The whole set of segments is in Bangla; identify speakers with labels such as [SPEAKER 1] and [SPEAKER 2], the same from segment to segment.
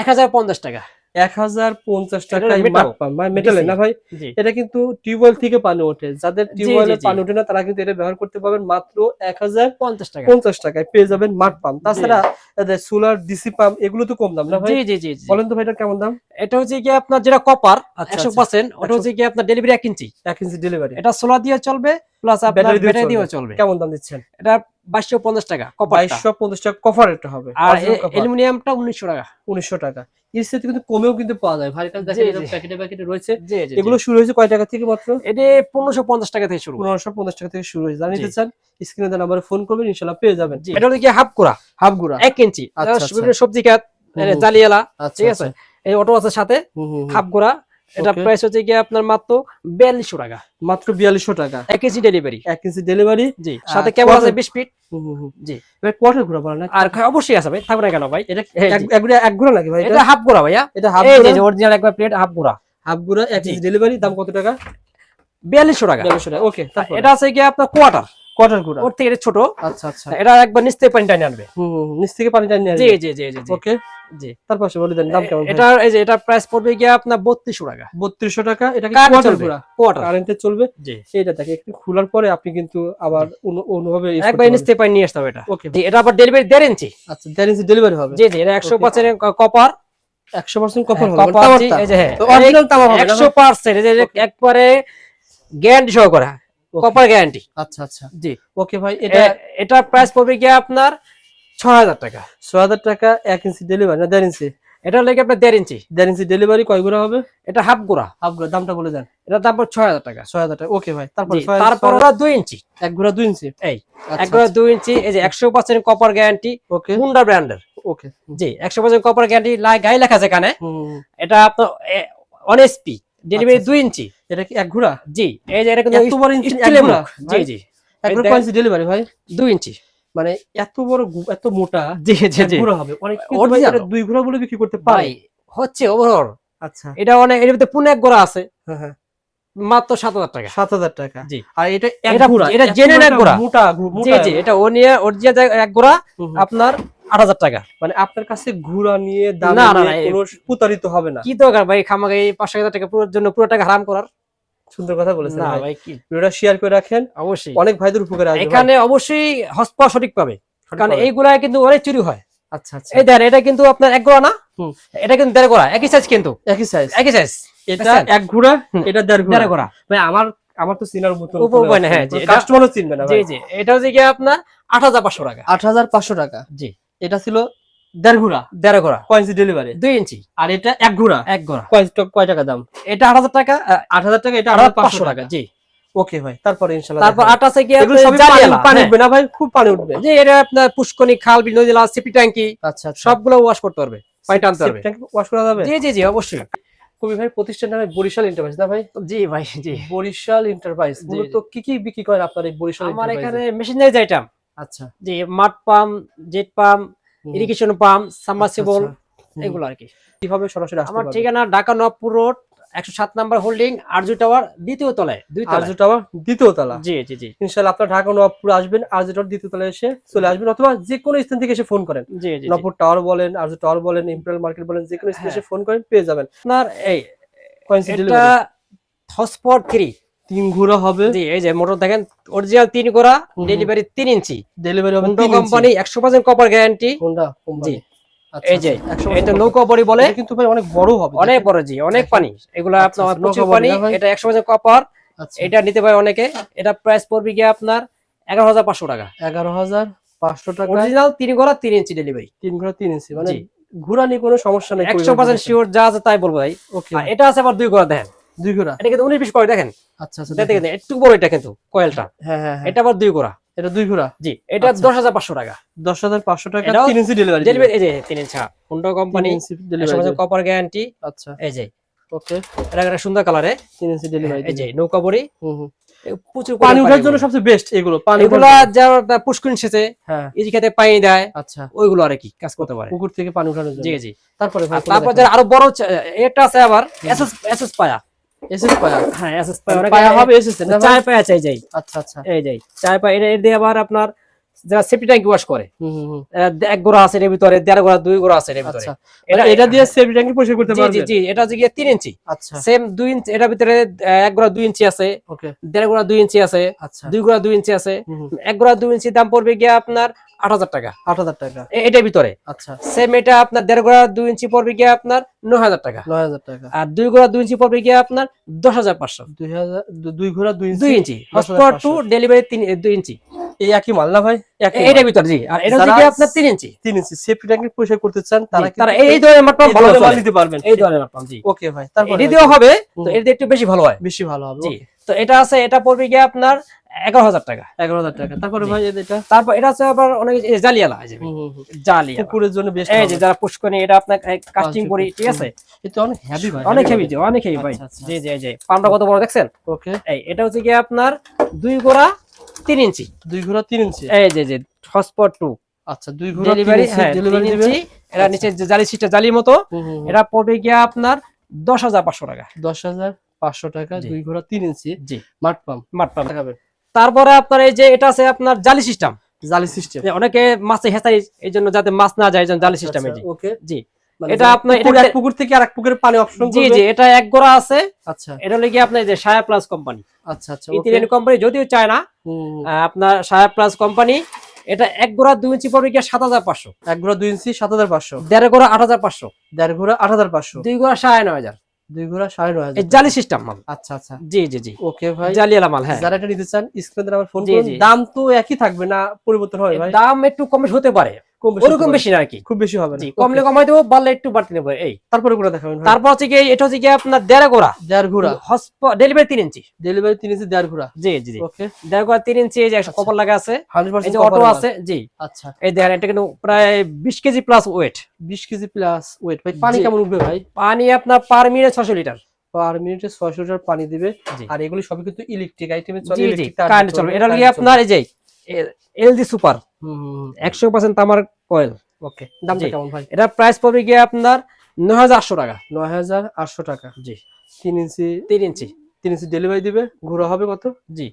[SPEAKER 1] এক হাজার পঞ্চাশ টাকা।
[SPEAKER 2] এক হাজার পঞ্চাশ টাকায়
[SPEAKER 1] metal।
[SPEAKER 2] মাঠ পান মানে মেটালের না ভাই? এটা কিন্তু টিউবওয়েল থেকে পানি ওঠে। যাদের টিউবওয়েলে পানি ওঠে না তারা কিন্তু এটা ব্যবহার করতে পারবেন মাত্র এক হাজার
[SPEAKER 1] পঞ্চাশ টাকা।
[SPEAKER 2] পঞ্চাশ টাকায় পেয়ে যাবেন মাঠ পাম্প তাছাড়া সোলার ডিসি পাম্প এগুলো তো কম দাম না ভাই?
[SPEAKER 1] জি জি।
[SPEAKER 2] বলেন তো ভাই এটা কেমন দাম?
[SPEAKER 1] এটা হচ্ছে কি আপনার যেটা কপার
[SPEAKER 2] আচ্ছা,
[SPEAKER 1] একশো
[SPEAKER 2] আচ্ছা।
[SPEAKER 1] পার্সেন্ট ওটা হচ্ছে কি আপনার ডেলিভারি এক ইঞ্চি।
[SPEAKER 2] এক ইঞ্চি ডেলিভারি
[SPEAKER 1] এটা সোলার দিয়ে চলবে প্লাস আপনার
[SPEAKER 2] ব্যাটারি দিয়ে। চলবে। কেমন দাম দিচ্ছেন?
[SPEAKER 1] এটা বাইশশো পঞ্চাশ টাকা
[SPEAKER 2] বাইশশো পঞ্চাশ টাকা কভার এটা হবে।
[SPEAKER 1] আর অ্যালুমিনিয়ামটা উনিশশো টাকা।
[SPEAKER 2] উনিশশো টাকা। এর সাথে কিন্তু কমেও কিন্তু পাওয়া যায়। ভাই এটা
[SPEAKER 1] জি,
[SPEAKER 2] দেখেন প্যাকেটে প্যাকেটে রয়েছে। এগুলো শুরু হয়েছে কয় টাকা থেকে মাত্র?
[SPEAKER 1] এটা পনেরোশো পঞ্চাশ টাকা থেকে শুরু।
[SPEAKER 2] পনেরোশো পঞ্চাশ টাকা থেকে শুরু হয়েছে। জানিতে। চান স্ক্রিনে দেওয়া নাম্বারে ফোন করবেন ইনশাল্লাহ পেয়ে যাবেন।
[SPEAKER 1] এটা হচ্ছে কি হাফ করা
[SPEAKER 2] হাফ গুড়া।
[SPEAKER 1] এক ইঞ্চি।
[SPEAKER 2] আচ্ছা, আচ্ছা।
[SPEAKER 1] বিভিন্ন সবজি খাত। জালিয়ালা
[SPEAKER 2] আচ্ছা
[SPEAKER 1] ঠিক আছে? এই অটো আছে সাথে। হাফ গোড়া। এটা প্রাইস হচ্ছে কি আপনার মাত্র বিয়াল্লিশশো টাকা।
[SPEAKER 2] মাত্র বিয়াল্লিশশো টাকা।
[SPEAKER 1] এক কেজি ডেলিভারি
[SPEAKER 2] এক ইঞ্চি ডেলিভারি
[SPEAKER 1] জি সাথে কেমন আছে
[SPEAKER 2] কত-
[SPEAKER 1] বিশ ফিট জি।
[SPEAKER 2] এবার কোয়ার্টার ঘোরা বলে না?
[SPEAKER 1] আর অবশ্যই আছে ভাই থাকবে না কেন ভাই?
[SPEAKER 2] এটা
[SPEAKER 1] এই
[SPEAKER 2] এক
[SPEAKER 1] জি।
[SPEAKER 2] এক গুড়া নাকি ভাই
[SPEAKER 1] এটা? হাফ গোড়া ভাইয়া।
[SPEAKER 2] এটা হাফ
[SPEAKER 1] এই
[SPEAKER 2] গুড়া
[SPEAKER 1] যে অরিজিনাল একবার প্লেট হাফ গোড়া
[SPEAKER 2] হাফ গুড়া এক
[SPEAKER 1] জি।
[SPEAKER 2] ইঞ্চি ডেলিভারি দাম কত টাকা?
[SPEAKER 1] বিয়াল্লিশশো টাকা।
[SPEAKER 2] বিয়াল্লিশশো টাকা ওকে
[SPEAKER 1] এটা আছে কি আপনার কোয়ার্টার
[SPEAKER 2] কোয়ার্টার গুড়া।
[SPEAKER 1] ওর থেকে এটা ছোট।
[SPEAKER 2] আচ্ছা আচ্ছা।
[SPEAKER 1] এটা একবার নিচ থেকে পানি টানি আনবে।
[SPEAKER 2] হুম। নিচ থেকে পানি টানি
[SPEAKER 1] জি জি জি জি
[SPEAKER 2] ওকে
[SPEAKER 1] জি।
[SPEAKER 2] তার পাশে বলে দেন দাম কেমন
[SPEAKER 1] এটা এই যে এটা প্রাইস পড়বে গিয়ে আপনার বত্রিশশো টাকা।
[SPEAKER 2] বত্রিশশো টাকা? এটা কি
[SPEAKER 1] কারেন্টে
[SPEAKER 2] কোয়ার্টার
[SPEAKER 1] চলবে। কোয়ার্টার
[SPEAKER 2] কারেন্টে চলবে?
[SPEAKER 1] জি।
[SPEAKER 2] এটা দেখে একটু খোলার পরে আপনি কিন্তু আবার অন্যভাবে
[SPEAKER 1] একবার নিচ থেকে পানি নিয়ে আসতে হবে এটা।
[SPEAKER 2] ওকে
[SPEAKER 1] জি এটা আবার ডেলিভারি দেড় ইঞ্চি
[SPEAKER 2] আচ্ছা ইঞ্চি ডেলিভারি হবে।
[SPEAKER 1] জি জি এটা একশো. পার্সেন্ট কপার
[SPEAKER 2] একশো পার্সেন্ট কপার হবে।
[SPEAKER 1] কপার। এই যে হ্যাঁ।
[SPEAKER 2] তামা হবে
[SPEAKER 1] এই যে একবারে গ্যারান্টি সহ করা. কপার গ্যারান্টি
[SPEAKER 2] আচ্ছা আচ্ছা।
[SPEAKER 1] জি।
[SPEAKER 2] ওকে ভাই এটা
[SPEAKER 1] এটা প্রাইস পড়বে গিয়ে আপনার ছ হাজার টাকা।
[SPEAKER 2] ছয় হাজার টাকা এক ইঞ্চি ডেলিভারি না দেড় ইঞ্চি?
[SPEAKER 1] এটা লেগে আপনার দেড় ইঞ্চি।
[SPEAKER 2] দেড় ইঞ্চি ডেলিভারি কয় গুড়া হবে?
[SPEAKER 1] এটা হাফ গোড়া।
[SPEAKER 2] হাফ গুড়া দামটা বলে দেন।
[SPEAKER 1] এটা দাম ছয় হাজার টাকা।
[SPEAKER 2] ছয় হাজার টাকা ওকে ভাই। তারপর
[SPEAKER 1] তারপর ওরা দুই ইঞ্চি।
[SPEAKER 2] এক গুড়া দুই ইঞ্চি?
[SPEAKER 1] এই
[SPEAKER 2] আচ্ছা,
[SPEAKER 1] এক গোড়া দুই ইঞ্চি এই যে একশো percent copper guarantee
[SPEAKER 2] okay
[SPEAKER 1] Honda ব্র্যান্ডের
[SPEAKER 2] ওকে
[SPEAKER 1] জি একশো পার্সেন্ট কপার গ্যারান্টি লাই গায়ে লেখা আছে এখানে। এটা আপনার অন এসপি ডেলিভারি
[SPEAKER 2] আচ্ছা,
[SPEAKER 1] ইঞ্চি।
[SPEAKER 2] এটা কি এক ঘোড়া?
[SPEAKER 1] জি এই যে এটা কিন্তু
[SPEAKER 2] এত বড় ইঞ্চি এক ঘোড়া?
[SPEAKER 1] জি জি।
[SPEAKER 2] এক
[SPEAKER 1] এই
[SPEAKER 2] ঘোড়া কয় ইঞ্চি ডেলিভারি ভাই?
[SPEAKER 1] ইঞ্চি।
[SPEAKER 2] মানে এত বড় এত মোটা
[SPEAKER 1] জি জি জি।
[SPEAKER 2] ঘোড়া হবে। অনেক দুই ঘোড়া বলে বিক্রি করতে পারে।
[SPEAKER 1] হচ্ছে ওভারঅল
[SPEAKER 2] আচ্ছা।
[SPEAKER 1] এটা অনেক এর ভিতরে পুনে এক গোড়া আছে।
[SPEAKER 2] হ্যাঁ হ্যাঁ।
[SPEAKER 1] মাত্র সাত হাজার টাকা।
[SPEAKER 2] সাত হাজার টাকা।
[SPEAKER 1] জি।
[SPEAKER 2] আর এটা এক
[SPEAKER 1] এটা-
[SPEAKER 2] ঘোড়া
[SPEAKER 1] এটা জেনে এক ঘোড়া।
[SPEAKER 2] মোটা
[SPEAKER 1] জি জি এটা ও নিয়ে অরিজিনাল এক গোড়া
[SPEAKER 2] হুম।
[SPEAKER 1] আপনার আট হাজার টাকা।
[SPEAKER 2] মানে আপনার কাছে ঘোড়া নিয়ে দাম
[SPEAKER 1] না, না,
[SPEAKER 2] নিয়ে
[SPEAKER 1] না, এই-
[SPEAKER 2] কোনো প্রতারিত হবে না।
[SPEAKER 1] কি দরকার ভাই? খামাকে পাঁচশো হাজার টাকা পুরোর জন্য পুরো টাকা হারাম করার?
[SPEAKER 2] সুন্দর কথা বলেছেন ভাই।
[SPEAKER 1] ভাই কি?
[SPEAKER 2] ভিডিওটা শেয়ার করে রাখেন।
[SPEAKER 1] অবশ্যই।
[SPEAKER 2] অনেক ভাইদের উপকারে আসবে
[SPEAKER 1] এখানে অবশ্যই হসপা সঠিক পাবে। কারণ এইগুলা কিন্তু অনেক চুরি হয়।
[SPEAKER 2] আচ্ছা আচ্ছা।
[SPEAKER 1] এই দেখেন এটা কিন্তু আপনার এক গোড়া না? এটা কিন্তু দেড় গোড়া। একই সাইজ কিন্তু।
[SPEAKER 2] একই সাইজ
[SPEAKER 1] একই সাইজ
[SPEAKER 2] এটা এক ঘোড়া এটা দেড় ঘোড়া
[SPEAKER 1] গোড়া।
[SPEAKER 2] ভাই আমার আমার তো চিনার মতো
[SPEAKER 1] উপায় না, হ্যাঁ,
[SPEAKER 2] কাস্টমারও চিনবে না
[SPEAKER 1] জি জি। এটা হচ্ছে গিয়ে আপনার আট হাজার পাঁচশো টাকা।
[SPEAKER 2] আট হাজার পাঁচশো টাকা।
[SPEAKER 1] জি।
[SPEAKER 2] এটা ছিল দেড় ঘোড়া।
[SPEAKER 1] দেড় গোড়া
[SPEAKER 2] কয়েন্সি ডেলিভারি
[SPEAKER 1] দুই ইঞ্চি।
[SPEAKER 2] আর এটা এক ঘোড়া।
[SPEAKER 1] এক গোড়া
[SPEAKER 2] কয় কয় টাকা দাম?
[SPEAKER 1] এটা আট হাজার টাকা
[SPEAKER 2] আট হাজার টাকা এটা
[SPEAKER 1] আট পাঁচশো টাকা জি।
[SPEAKER 2] ওকে ভাই তারপরে ইনশাল্লাহ
[SPEAKER 1] তারপর আট আছে
[SPEAKER 2] সবই পানি
[SPEAKER 1] হ্যাঁ।
[SPEAKER 2] উঠবে না ভাই? খুব পানি উঠবে।
[SPEAKER 1] যে এটা আপনার পুষ্কনি খাল বিল নদী সিপি ট্যাঙ্কি
[SPEAKER 2] আচ্ছা আচ্ছা।
[SPEAKER 1] সবগুলো ওয়াশ করতে পারবে পানি টানতে পারবে।
[SPEAKER 2] ওয়াশ করা যাবে?
[SPEAKER 1] জি জি জি অবশ্যই।
[SPEAKER 2] কবি ভাই প্রতিষ্ঠান নামে বরিশাল এন্টারপ্রাইজ না ভাই?
[SPEAKER 1] জি ভাই জি।
[SPEAKER 2] বরিশাল এন্টারপ্রাইজ মূলত কি কি বিক্রি করেন আপনার এই বরিশাল
[SPEAKER 1] আমার এখানে? মেশিনারি আইটেম
[SPEAKER 2] আচ্ছা।
[SPEAKER 1] জি মাঠ pump jet pump irrigation pump submersible
[SPEAKER 2] আচ্ছা।
[SPEAKER 1] এগুলো আর কি
[SPEAKER 2] কীভাবে সরাসরি
[SPEAKER 1] আমার ঠিকানা ঢাকা নবপুর রোড একশো সাত নাম্বার হোল্ডিং আরজু টাওয়ার দ্বিতীয় তলায় দুই
[SPEAKER 2] আরজু টাওয়ার দ্বিতীয় তলা।
[SPEAKER 1] জি জি জি।
[SPEAKER 2] ইনশাআল্লাহ আপনার ঢাকা নবাবপুর আসবেন আরজু টাওয়ার দ্বিতীয় তলায় এসে চলে আসবেন অথবা যে কোনো স্থান থেকে এসে ফোন করেন।
[SPEAKER 1] জি জি।
[SPEAKER 2] নবপুর টাওয়ার বলেন আরজু টাওয়ার বলেন ইম্পেরিয়াল মার্কেট বলেন যে কোনো স্থানে
[SPEAKER 1] হ্যাঁ।
[SPEAKER 2] এসে ফোন করেন পেয়ে যাবেন।
[SPEAKER 1] আপনার এই এটা হসপট থ্রি
[SPEAKER 2] তিন ঘোড়া হবে।
[SPEAKER 1] জি এই যে মোটর দেখেন অরিজিনাল তিন
[SPEAKER 2] হুম।
[SPEAKER 1] ডেলিভারি তিন ইঞ্চি।
[SPEAKER 2] ডেলিভারি হবে
[SPEAKER 1] হুন্ডা কোম্পানি একশো percent copper guarantee
[SPEAKER 2] Honda company
[SPEAKER 1] জি। এই যে এটা
[SPEAKER 2] নৌকা
[SPEAKER 1] নৌকা বড়ি বলে।
[SPEAKER 2] কিন্তু ভাই অনেক বড় হবে।
[SPEAKER 1] অনেক বড় জি অনেক পানি। এগুলো
[SPEAKER 2] আচ্ছা,
[SPEAKER 1] আপনার
[SPEAKER 2] আচ্ছা,
[SPEAKER 1] প্রচুর পানি
[SPEAKER 2] বড়ি না ভাই?
[SPEAKER 1] এটা একশো পার্সেন্ট কপার
[SPEAKER 2] আচ্ছা।
[SPEAKER 1] এটা নিতে পারে অনেকে। এটা প্রাইস পড়বে গিয়ে আপনার এগারো হাজার পাঁচশো টাকা।
[SPEAKER 2] এগারো হাজার পাঁচশো টাকা।
[SPEAKER 1] অরিজিনাল তিন গোড়া তিন ইঞ্চি ডেলিভারি
[SPEAKER 2] তিন ঘোড়া তিন ইঞ্চি। মানে। ঘোড়া নিয়ে কোনো সমস্যা নেই।
[SPEAKER 1] একশো পার্সেন্ট শিওর যা আছে তাই বলব ভাই।
[SPEAKER 2] ওকে
[SPEAKER 1] এটা আছে আবার দুই গোড়া দেখেন।
[SPEAKER 2] দুই ঘোড়া
[SPEAKER 1] এটা কিন্তু করে দেখেন?
[SPEAKER 2] আচ্ছা আচ্ছা
[SPEAKER 1] দেখেন। একটু বড় এটা কিন্তু কয়েলটা।
[SPEAKER 2] হ্যাঁ হ্যাঁ হ্যাঁ।
[SPEAKER 1] এটা আবার দুই গোড়া।
[SPEAKER 2] এটা দুই ঘোড়া
[SPEAKER 1] জি এটা
[SPEAKER 2] আচ্ছা।
[SPEAKER 1] দশ হাজার পাঁচশো টাকা।
[SPEAKER 2] দশ হাজার পাঁচশো টাকা
[SPEAKER 1] এটাও
[SPEAKER 2] তিন ইঞ্চি ডেলিভারি
[SPEAKER 1] ডেলিভারি এই যে ইঞ্চি Honda company
[SPEAKER 2] delivery
[SPEAKER 1] copper guarantee
[SPEAKER 2] আচ্ছা।
[SPEAKER 1] এই যে।
[SPEAKER 2] ওকে।
[SPEAKER 1] এটা একটা সুন্দর কালারে
[SPEAKER 2] ইঞ্চি ডেলিভারি
[SPEAKER 1] এই যে নৌকা বড়ি।
[SPEAKER 2] হুম হুম।
[SPEAKER 1] প্রচুর
[SPEAKER 2] পানি ওঠার জন্য সবচেয়ে বেস্ট এগুলো পানি
[SPEAKER 1] এগুলা। যারা পুষ্করিণ সেচে
[SPEAKER 2] হ্যাঁ।
[SPEAKER 1] ইজি খেতে পানি দেয়
[SPEAKER 2] আচ্ছা।
[SPEAKER 1] ওইগুলো আর কি কাজ করতে পারে।
[SPEAKER 2] পুকুর থেকে পানি জন্য।
[SPEAKER 1] জি জি।
[SPEAKER 2] তারপরে
[SPEAKER 1] তারপর যারা আরও বড় এটা আছে আবার এসএস এসএস পায়া।
[SPEAKER 2] এসএস পায়া।
[SPEAKER 1] হ্যাঁ এসএস পায়া।
[SPEAKER 2] পায়া হবে এসএস না
[SPEAKER 1] চার পায়া চাই যাই।
[SPEAKER 2] আচ্ছা আচ্ছা।
[SPEAKER 1] এই যাই। চার পায়া এটা এর দিয়ে আবার আপনার যারা সেফটি ট্যাঙ্ক ওয়াশ করে এক গোড়া আছে এর ভিতরে দেড় গোড়া দুই গোড়া আছে এর ভিতরে।
[SPEAKER 2] আচ্ছা।
[SPEAKER 1] এটা
[SPEAKER 2] মানে এটা দিয়ে সেফটি ট্যাঙ্কি পরিষ্কার করতে
[SPEAKER 1] জি জি জি এটা হচ্ছে গিয়ে তিন ইঞ্চি।
[SPEAKER 2] আচ্ছা।
[SPEAKER 1] সেম দুই ইঞ্চি এটার ভিতরে এক গোড়া দুই ইঞ্চি আছে
[SPEAKER 2] ওকে।
[SPEAKER 1] দেড় গোড়া দুই ইঞ্চি আছে
[SPEAKER 2] আচ্ছা।
[SPEAKER 1] দুই গোড়া দুই ইঞ্চি আছে। এক গোড়া দুই ইঞ্চি দাম পড়বে গিয়ে আপনার আট হাজার টাকা।
[SPEAKER 2] আট হাজার টাকা।
[SPEAKER 1] এটার ভিতরে।
[SPEAKER 2] আচ্ছা।
[SPEAKER 1] সেম এটা আপনার দেড় গোড়া দুই ইঞ্চি পড়বে গিয়ে আপনার নয় হাজার টাকা।
[SPEAKER 2] নয় হাজার টাকা।
[SPEAKER 1] আর দুই গোড়া দুই ইঞ্চি পড়বে গিয়ে আপনার দশ হাজার পাঁচশো।
[SPEAKER 2] দুই হাজার দু- দুই ঘোড়া দুই ইঞ্চি।
[SPEAKER 1] ইঞ্চি
[SPEAKER 2] 10,500
[SPEAKER 1] টু ডেলিভারি তিন দুই ইঞ্চি।
[SPEAKER 2] এই একই মাল না ভাই?
[SPEAKER 1] এটার ভিতর জি। আর এটা হচ্ছে আপনার তিন ইঞ্চি।
[SPEAKER 2] তিন ইঞ্চি সেফটি ট্যাঙ্কি পরিষ্কার করতে চান তারা
[SPEAKER 1] তারা এই ধরনের মাত্র ভালো
[SPEAKER 2] মাল নিতে পারবেন
[SPEAKER 1] এই ধরনের মাত্র জি।
[SPEAKER 2] ওকে ভাই তারপর
[SPEAKER 1] এটি দিয়েও হবে তো এটি একটু বেশি ভালো হয়।
[SPEAKER 2] বেশি ভালো হবে
[SPEAKER 1] জি তো এটা আছে এটা পড়বে গিয়ে আপনার এগারো হাজার টাকা।
[SPEAKER 2] এগারো হাজার টাকা তারপরে ভাই এটা?
[SPEAKER 1] তারপর এটা আছে আবার অনেক জালিয়ালা
[SPEAKER 2] পুকুরের জন্য বেশ
[SPEAKER 1] এই যে যারা পুশ করে এটা আপনার কাস্টিং করি ঠিক আছে?
[SPEAKER 2] এটা অনেক হেভি ভাই
[SPEAKER 1] অনেক হেভি অনেক হেভি ভাই। জি জি জি। পান্ডা কত বড় দেখছেন?
[SPEAKER 2] ওকে।
[SPEAKER 1] এই এটা হচ্ছে গিয়ে আপনার দুই গোড়া তিন ইঞ্চি।
[SPEAKER 2] দুই ঘোড়া তিন ইঞ্চি?
[SPEAKER 1] এই যে যে টু।
[SPEAKER 2] আচ্ছা দুই ঘোড়া
[SPEAKER 1] ডেলিভারি হ্যাঁ
[SPEAKER 2] ডেলিভারি
[SPEAKER 1] ইঞ্চি। এটা নিচে যে জালি সিটটা জালির মতো। এটা পড়বে গিয়ে আপনার দশ হাজার পাঁচশো টাকা।
[SPEAKER 2] দশ হাজার পাঁচশো টাকা দুই ঘোড়া তিন ইঞ্চি।
[SPEAKER 1] জি।
[SPEAKER 2] মাঠ পাম্প
[SPEAKER 1] মাঠ পাম্প।
[SPEAKER 2] দেখাবেন
[SPEAKER 1] তারপরে আপনার এই যে এটা আছে আপনার জালি সিস্টেম
[SPEAKER 2] জালি সিস্টেম
[SPEAKER 1] অনেকে মাছে হেসারি এই জন্য যাতে মাছ না যায় এই জন্য জালি সিস্টেম
[SPEAKER 2] ওকে
[SPEAKER 1] জি।
[SPEAKER 2] মানে
[SPEAKER 1] এটা আপনার- এটা-
[SPEAKER 2] এক পুকুর থেকে আর এক পুকুরের পানি অপশন
[SPEAKER 1] জি জি এটা এক গোড়া আছে।
[SPEAKER 2] আচ্ছা।
[SPEAKER 1] এটা হলো আপনার যে সায়া প্লাস কোম্পানি
[SPEAKER 2] আচ্ছা আচ্ছা।
[SPEAKER 1] ইতালিয়ান কোম্পানি যদিও চায় না আপনার সায়া প্লাস কোম্পানি এটা এক গোড়া দুই ইঞ্চি পড়বে গিয়ে সাত হাজার পাঁচশো।
[SPEAKER 2] এক ঘোড়া দুই ইঞ্চি সাত হাজার পাঁচশো।
[SPEAKER 1] দেড় গোড়া আট হাজার পাঁচশো।
[SPEAKER 2] দেড় ঘোড়া আট হাজার পাঁচশো।
[SPEAKER 1] দুই গোড়া সাড়ে নয় হাজার।
[SPEAKER 2] দুই ঘোড়া সাড়ে নয় হাজার।
[SPEAKER 1] জালি সিস্টেম মাল।
[SPEAKER 2] আচ্ছা আচ্ছা।
[SPEAKER 1] জি জি জি।
[SPEAKER 2] ওকে ভাই।
[SPEAKER 1] জালিয়ালা মাল হ্যাঁ।
[SPEAKER 2] যারা এটা নিতে চান স্ক্রিনে আমার ফোন করুন। দাম তো একই থাকবে না পরিবর্তন হবে ভাই।
[SPEAKER 1] দাম একটু কম হতে পারে। ওরকম বেশি না কি।
[SPEAKER 2] খুব বেশি হবে না।
[SPEAKER 1] কমলে কমাই দেবো বাড়লে একটু বাড়তে নেব এই।
[SPEAKER 2] তারপরে করে দেখাবেন
[SPEAKER 1] তারপর হচ্ছে কি এটা হচ্ছে কি আপনার দেড়
[SPEAKER 2] দেড় ঘোড়া
[SPEAKER 1] ডেলিভারি তিন ইঞ্চি।
[SPEAKER 2] ডেলিভারি তিন ইঞ্চি দেড় ঘোড়া
[SPEAKER 1] জি জি
[SPEAKER 2] ওকে
[SPEAKER 1] দেড় তিন ইঞ্চি এই যে
[SPEAKER 2] আচ্ছা।
[SPEAKER 1] লাগা আছে। এই যে অটো আছে জি।
[SPEAKER 2] আচ্ছা।
[SPEAKER 1] এই দেখেন এটা কিন্তু প্রায় বিশ কেজি প্লাস ওয়েট
[SPEAKER 2] বিশ কেজি প্লাস ওয়েট ভাই পানি কেমন উঠবে ভাই?
[SPEAKER 1] পানি আপনার পার মিনিট ছশো লিটার
[SPEAKER 2] পার মিনিটে ছয়শো লিটার পানি দিবে। আর এগুলি সবই কিন্তু ইলেকট্রিক আইটেমে চলে
[SPEAKER 1] কারেন্ট চলবে। এটা
[SPEAKER 2] current
[SPEAKER 1] আপনার এই যে এলজি সুপার। একশো পার্সেন্ট তামার কয়েল।
[SPEAKER 2] ওকে দামটা কেমন ভাই?
[SPEAKER 1] এটা প্রাইস পড়বে গিয়ে আপনার নয় হাজার আটশো টাকা।
[SPEAKER 2] নয় হাজার আটশো টাকা।
[SPEAKER 1] জি।
[SPEAKER 2] তিন ইঞ্চি?
[SPEAKER 1] তিন ইঞ্চি।
[SPEAKER 2] তিন ইঞ্চি ডেলিভারি দিবে ঘোরা হবে কত?
[SPEAKER 1] জি।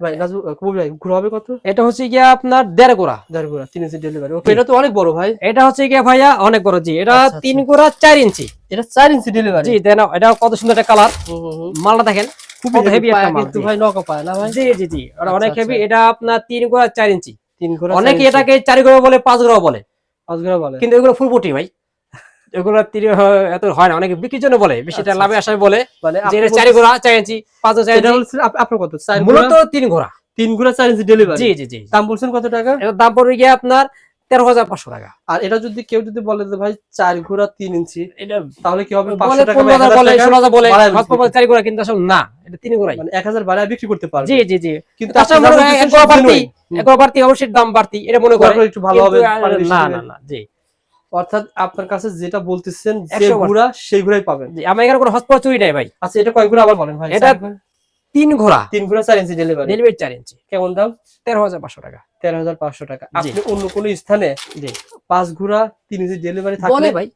[SPEAKER 2] ভাই নাজু কবুল ভাই ঘোরা হবে কত?
[SPEAKER 1] এটা হচ্ছে গিয়ে আপনার দেড় গোড়া
[SPEAKER 2] দেড় ঘোরা তিন ইঞ্চি ডেলিভারি ওকে এটা তো অনেক বড় ভাই।
[SPEAKER 1] এটা হচ্ছে গিয়ে ভাইয়া অনেক বড় জি। এটা
[SPEAKER 2] আচ্ছা, আচ্ছা।
[SPEAKER 1] তিন গোড়া চার ইঞ্চি।
[SPEAKER 2] এটা চার ইঞ্চি ডেলিভারি
[SPEAKER 1] জি দেন এটা কত সুন্দর একটা কালার মালটা দেখেন।
[SPEAKER 2] খুব
[SPEAKER 1] heavy একটা মাল,
[SPEAKER 2] কিন্তু ভাই নকা পায় না ভাই?
[SPEAKER 1] জি জি জি। ওটা
[SPEAKER 2] আচ্ছা,
[SPEAKER 1] অনেক
[SPEAKER 2] আচ্ছা।
[SPEAKER 1] হেভি এটা আপনার তিন গোড়া চার ইঞ্চি।
[SPEAKER 2] তিন ঘোরা
[SPEAKER 1] অনেকে এটাকে চারি গোড়া বলে পাঁচ গোড়া বলে।
[SPEAKER 2] পাঁচ ঘোরা বলে।
[SPEAKER 1] কিন্তু এগুলো ফুলপুটি ভাই। এগুলো তিন এত হয় না। অনেকে বিক্রির জন্য বলে বেশিটা
[SPEAKER 2] আচ্ছা,
[SPEAKER 1] লাভে আসায় বলে যে এটা চারি
[SPEAKER 2] বলছেন-
[SPEAKER 1] গোড়া চার ইঞ্চি পাঁচ চার
[SPEAKER 2] এটা
[SPEAKER 1] ইঞ্চি।
[SPEAKER 2] আপনার কত?
[SPEAKER 1] মূলত
[SPEAKER 2] ঘোড়া
[SPEAKER 1] তিন ঘোড়া
[SPEAKER 2] তিন ঘোরা চার ইঞ্চি ডেলিভারি
[SPEAKER 1] জি জি জি
[SPEAKER 2] দাম বলছেন কত টাকা?
[SPEAKER 1] দাম পড়বে গিয়ে আপনার তেরো হাজার পাঁচশো টাকা।
[SPEAKER 2] আর এটা যদি কেউ যদি বলে যে ভাই চার ঘোরা তিন ইঞ্চি
[SPEAKER 1] এটা
[SPEAKER 2] তাহলে কি হবে
[SPEAKER 1] বলে
[SPEAKER 2] পাঁচশো টাকা বা
[SPEAKER 1] পনেরো হাজার
[SPEAKER 2] 1000
[SPEAKER 1] বলে ষোলো হাজার বলে
[SPEAKER 2] বাড়ায়
[SPEAKER 1] হজ
[SPEAKER 2] বিক্রি
[SPEAKER 1] পাবে চারি গোড়া কিন্তু আসলে না এটা তিন গোড়াই
[SPEAKER 2] মানে এক হাজার বাড়ায় বিক্রি করতে পারবে।
[SPEAKER 1] জি জি জি।
[SPEAKER 2] কিন্তু
[SPEAKER 1] বাড়তি অবশ্যই দাম বাড়তি এটা মনে করে
[SPEAKER 2] তারপর একটু ভালো হবে
[SPEAKER 1] না না না জি।
[SPEAKER 2] অর্থাৎ আপনার কাছে যেটা বলতেছেন যে
[SPEAKER 1] 100 বার।
[SPEAKER 2] ঘোড়া সেই ঘোড়াই পাবেন।
[SPEAKER 1] জি আমার এখানে কোনো হসপিটাল চুরি নাই ভাই।
[SPEAKER 2] আচ্ছা এটা কয় ঘোড়া আবার বলেন ভাই?
[SPEAKER 1] এটা-
[SPEAKER 2] ঘোড়া?
[SPEAKER 1] তিন ঘোড়া।
[SPEAKER 2] তিন ঘোড়া চার ইঞ্চি ডেলিভারি
[SPEAKER 1] ডেলিভারি চার ইঞ্চি।
[SPEAKER 2] কেমন দাম?
[SPEAKER 1] তেরো হাজার পাঁচশো টাকা।
[SPEAKER 2] তেরো হাজার পাঁচশো টাকা। আপনি অন্য কোনো স্থানে পাঁচ ঘোড়া তিন ইঞ্চি ডেলিভারি থাকলে
[SPEAKER 1] ভাই।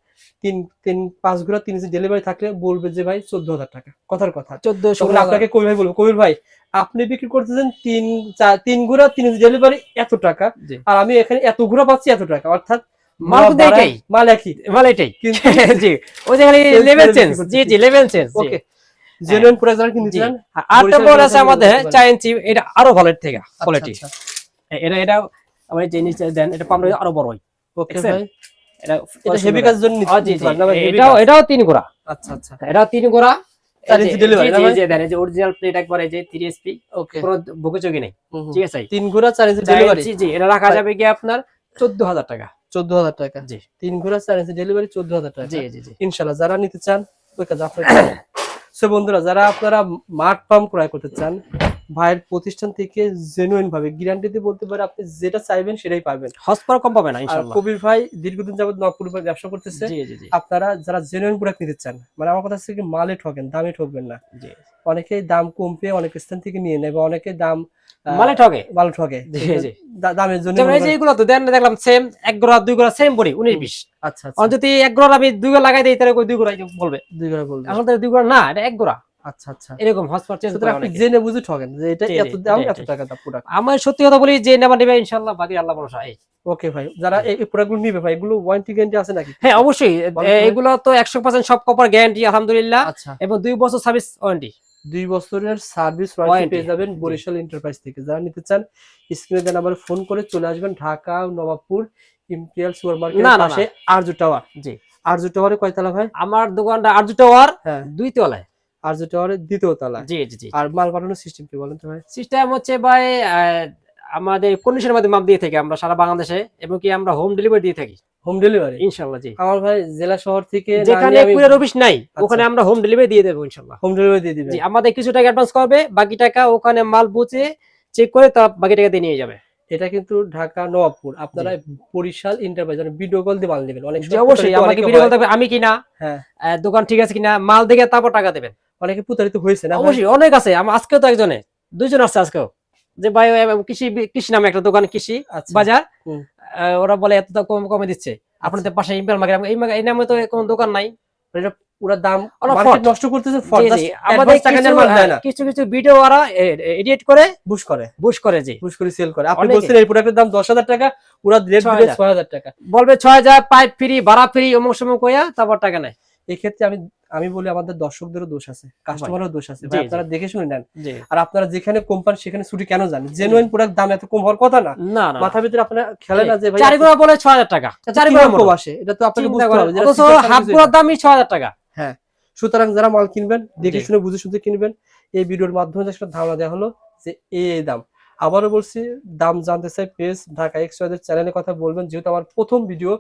[SPEAKER 2] তিন তিন পাঁচ ঘোড়া তিন ইঞ্চি ডেলিভারি থাকলে বলবে যে ভাই চোদ্দ হাজার টাকা। কথার কথা।
[SPEAKER 1] চোদ্দ
[SPEAKER 2] আপনাকে কবির ভাই বলব কবির ভাই আপনি বিক্রি করতেছেন তিন চার তিন ঘোড়া তিন ইঞ্চি ডেলিভারি এত টাকা। আর আমি এখানে এত ঘোড়া পাচ্ছি এত টাকা। অর্থাৎ
[SPEAKER 1] মাল তো
[SPEAKER 2] মাল একই।
[SPEAKER 1] মানে এটাই।
[SPEAKER 2] কিন্তু
[SPEAKER 1] জি। ওই যেখানে লেভেল চেঞ্জ জি জি level change
[SPEAKER 2] okay genuine product যারা কিনতে চান
[SPEAKER 1] আছে আমাদের ইঞ্চি এটা আরও ভালো থেকে
[SPEAKER 2] আচ্ছা,
[SPEAKER 1] কোয়ালিটি
[SPEAKER 2] আচ্ছা।
[SPEAKER 1] এটা এটা আমার যে নিচে দেন এটা পাম্প আরও বড় হয়।
[SPEAKER 2] ওকে ভাই।
[SPEAKER 1] এটা
[SPEAKER 2] এটা হেভি কাজ জন্য নিতে
[SPEAKER 1] ও, জি, জি,
[SPEAKER 2] পারেন না ভাই, heavy
[SPEAKER 1] এটাও এটাও তিন গোড়া।
[SPEAKER 2] আচ্ছা আচ্ছা।
[SPEAKER 1] এটাও তিন গোড়া।
[SPEAKER 2] চার
[SPEAKER 1] এই যে-
[SPEAKER 2] ইঞ্চি delivery
[SPEAKER 1] জি,
[SPEAKER 2] না
[SPEAKER 1] জি,
[SPEAKER 2] ভাই?
[SPEAKER 1] জি, দেন এই যে অরিজিনাল প্লেট একবার এই যে 3 এসপি
[SPEAKER 2] ওকে
[SPEAKER 1] কোনো বুকে চোখে নেই
[SPEAKER 2] হুম, হুম।
[SPEAKER 1] ঠিক আছে?
[SPEAKER 2] তিন ঘোড়া চার ইঞ্চি
[SPEAKER 1] চার
[SPEAKER 2] ডেলিভারি
[SPEAKER 1] জি এটা রাখা যাবে কি আপনার চোদ্দ হাজার টাকা।
[SPEAKER 2] চোদ্দ হাজার টাকা।
[SPEAKER 1] জি।
[SPEAKER 2] তিন ঘোড়া চার ইঞ্চি ডেলিভারি চোদ্দ হাজার টাকা।
[SPEAKER 1] জি জি জি।
[SPEAKER 2] ইনশাল্লাহ যারা নিতে চান ওই কাজ আপনার সো বন্ধুরা যারা আপনারা মাঠ পাম্প ক্রয় করতে চান ভাইয়ের প্রতিষ্ঠান থেকে জেনুইন ভাবে গ্যারান্টি দিয়ে বলতে পারে আপনি যেটা চাইবেন সেটাই পাবেন।
[SPEAKER 1] হসপার কম পাবে না ইনশাআল্লাহ
[SPEAKER 2] কবির ভাই দীর্ঘদিন যাবত নকপুর ব্যবসা করতেছে। আপনারা যারা জেনুইন প্রোডাক্ট নিতে চান মানে আমার কথা হচ্ছে কি মালে ঠকেন দামে ঠকবেন না।
[SPEAKER 1] জি।
[SPEAKER 2] অনেকেই দাম কম পেয়ে অনেক স্থান থেকে নিয়ে নেয় বা অনেকে দাম
[SPEAKER 1] মানে ঠকে।
[SPEAKER 2] ভালো ঠকে।
[SPEAKER 1] জি, জি।
[SPEAKER 2] দামের জন্য
[SPEAKER 1] এই যে এগুলো তো দেন দেখলাম সেম এক গোড়া দুই গোড়া সেম পড়ি উনিশ বিশ।
[SPEAKER 2] আচ্ছা আচ্ছা।
[SPEAKER 1] যদি এক গোড়া আমি দুই গোড়া লাগাই দিই তাহলে কই দুই গোড়া বলবে?
[SPEAKER 2] দুই ঘোড়া বলবে।
[SPEAKER 1] এখন তো দুই গোড়া না এটা এক গোড়া।
[SPEAKER 2] আচ্ছা আচ্ছা।
[SPEAKER 1] এরকম
[SPEAKER 2] আপনি জেনে বুঝে ঠকেন যে এটা
[SPEAKER 1] জি, জি,
[SPEAKER 2] এত দাম এত টাকা দাম প্রোডাক্ট
[SPEAKER 1] আমার সত্যি কথা বলি যে নেবা নেবে ইনশাল্লাহ বাকি আল্লাহ ভরসা এই।
[SPEAKER 2] ওকে ভাই যারা এই প্রোডাক্টগুলো নিবে ভাই এগুলো ওয়ারেন্টি গ্যারান্টি আছে নাকি?
[SPEAKER 1] হ্যাঁ অবশ্যই।
[SPEAKER 2] তো।
[SPEAKER 1] এগুলো তো একশো পার্সেন্ট সব কপার গ্যারান্টি আলহামদুলিল্লাহ।
[SPEAKER 2] আচ্ছা।
[SPEAKER 1] এবং দুই বছর সার্ভিস ওয়ারেন্টি
[SPEAKER 2] দুই বছরের সার্ভিস ওয়ারেন্টি পেয়ে যাবেন বরিশাল এন্টারপ্রাইজ থেকে। যারা নিতে চান স্ক্রিনে দেন আবার ফোন করে চলে আসবেন ঢাকা নবাবপুর ইম্পেরিয়াল সুপার মার্কেটের। পাশে আরজু টাওয়ার
[SPEAKER 1] জি।
[SPEAKER 2] আরজু টাওয়ারে কয়তলা ভাই?
[SPEAKER 1] আমার দোকানটা আরজু টাওয়ার
[SPEAKER 2] হ্যাঁ।
[SPEAKER 1] দুই তলায়।
[SPEAKER 2] আরজু টাওয়ারের দ্বিতীয় তলা
[SPEAKER 1] জি জি জি
[SPEAKER 2] আর মাল পাঠানোর সিস্টেম কি বলেন তো ভাই?
[SPEAKER 1] সিস্টেম হচ্ছে ভাই আমাদের কন্ডিশনের মধ্যে মাপ দিয়ে থাকি আমরা সারা বাংলাদেশে এবং কি আমরা হোম ডেলিভারি দিয়ে থাকি।
[SPEAKER 2] হোম ডেলিভারি
[SPEAKER 1] ইনশাল্লাহ জি।
[SPEAKER 2] আমার ভাই জেলা শহর থেকে
[SPEAKER 1] যেখানে কুরিয়ার অফিস নাই ওখানে আমরা হোম ডেলিভারি দিয়ে দেবো ইনশাল্লাহ।
[SPEAKER 2] হোম ডেলিভারি দিয়ে দিবেন।
[SPEAKER 1] জি আমাদের কিছু টাকা অ্যাডভান্স করবে বাকি টাকা ওখানে মাল বুঝে চেক করে তা বাকি টাকা দিয়ে নিয়ে যাবে।
[SPEAKER 2] এটা কিন্তু ঢাকা নবাবপুর। আপনারা বরিশাল এন্টারপ্রাইজ মানে ভিডিও কল দিয়ে মাল নেবেন। অনেক
[SPEAKER 1] অবশ্যই আমাকে ভিডিও কল দেবে আমি কিনা?
[SPEAKER 2] হ্যাঁ।
[SPEAKER 1] দোকান ঠিক আছে কিনা? মাল দেখে তারপর টাকা দেবেন।
[SPEAKER 2] অনেকে প্রতারিত হয়েছে না
[SPEAKER 1] অবশ্যই অনেক আছে আমার আজকেও তো একজনে দুইজন আছে আজকেও। যে ভাই কৃষি কৃষি নামে একটা দোকান কৃষি
[SPEAKER 2] আচ্ছা।
[SPEAKER 1] বাজার। ওরা বলে এত কম কমে দিচ্ছে। আপনাদের পাশে ইম্পেল মার্কেট- এই নামে তো কোনো দোকান নাই।
[SPEAKER 2] পুরো দাম মার্কেট নষ্ট করতেছে
[SPEAKER 1] আমাদের কিছু হ্যাঁ, কিছু কিছু ভিডিও ওরা এডিট করে
[SPEAKER 2] বুশ করে।
[SPEAKER 1] বুশ করে জি।
[SPEAKER 2] বুশ করে সেল করে। আপনি বলছেন এই প্রোডাক্টের দাম দশ হাজার টাকা রেট দিবে টাকা।
[SPEAKER 1] বলবে ছয় হাজার পাইপ ফ্রি ভাড়া ফ্রি অমুক সময় কইয়া তারপর টাকা নেয়।
[SPEAKER 2] এই ক্ষেত্রে আমি আমি বলি আমাদের দর্শকদেরও দোষ আছে কাস্টমারও দোষ আছে। আপনারা দেখে শুনে নেন। আর আপনারা যেখানে কোম্পানি সেখানে ছুটি কেন যান জেনুইন প্রোডাক্ট দাম এত কম হওয়ার কথা না।
[SPEAKER 1] না
[SPEAKER 2] মাথার ভিতরে আপনার খেলে না যে ভাই
[SPEAKER 1] চারি গুণা বলে ছয় হাজার টাকা। চারি গুণা
[SPEAKER 2] কম আসে? এটা তো আপনাকে বুঝতে হবে
[SPEAKER 1] হাফ গুণার দামই ছয় হাজার টাকা।
[SPEAKER 2] সুতরাং যারা মাল কিনবেন দেখে শুনে বুঝে শুনে কিনবেন এই ভিডিওর মাধ্যমে একটা ধারণা দেওয়া হলো যে এই দাম। আবারও বলছি দাম জানতে চাই পেজ ঢাকা এক্স চ্যানেলের কথা বলবেন। যেহেতু আমার প্রথম ভিডিও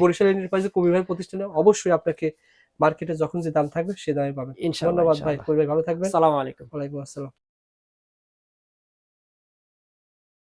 [SPEAKER 2] বরিশাল এন্টারপ্রাইজে কবির ভাই প্রতিষ্ঠানে অবশ্যই আপনাকে মার্কেটে যখন যে দাম থাকবে সে দামে পাবেন। ধন্যবাদ ভাই
[SPEAKER 1] কবি
[SPEAKER 2] কবির ভাই ভালো থাকবেন।
[SPEAKER 1] আসসালামু আলাইকুম।
[SPEAKER 2] ওয়ালাইকুম আসসালাম।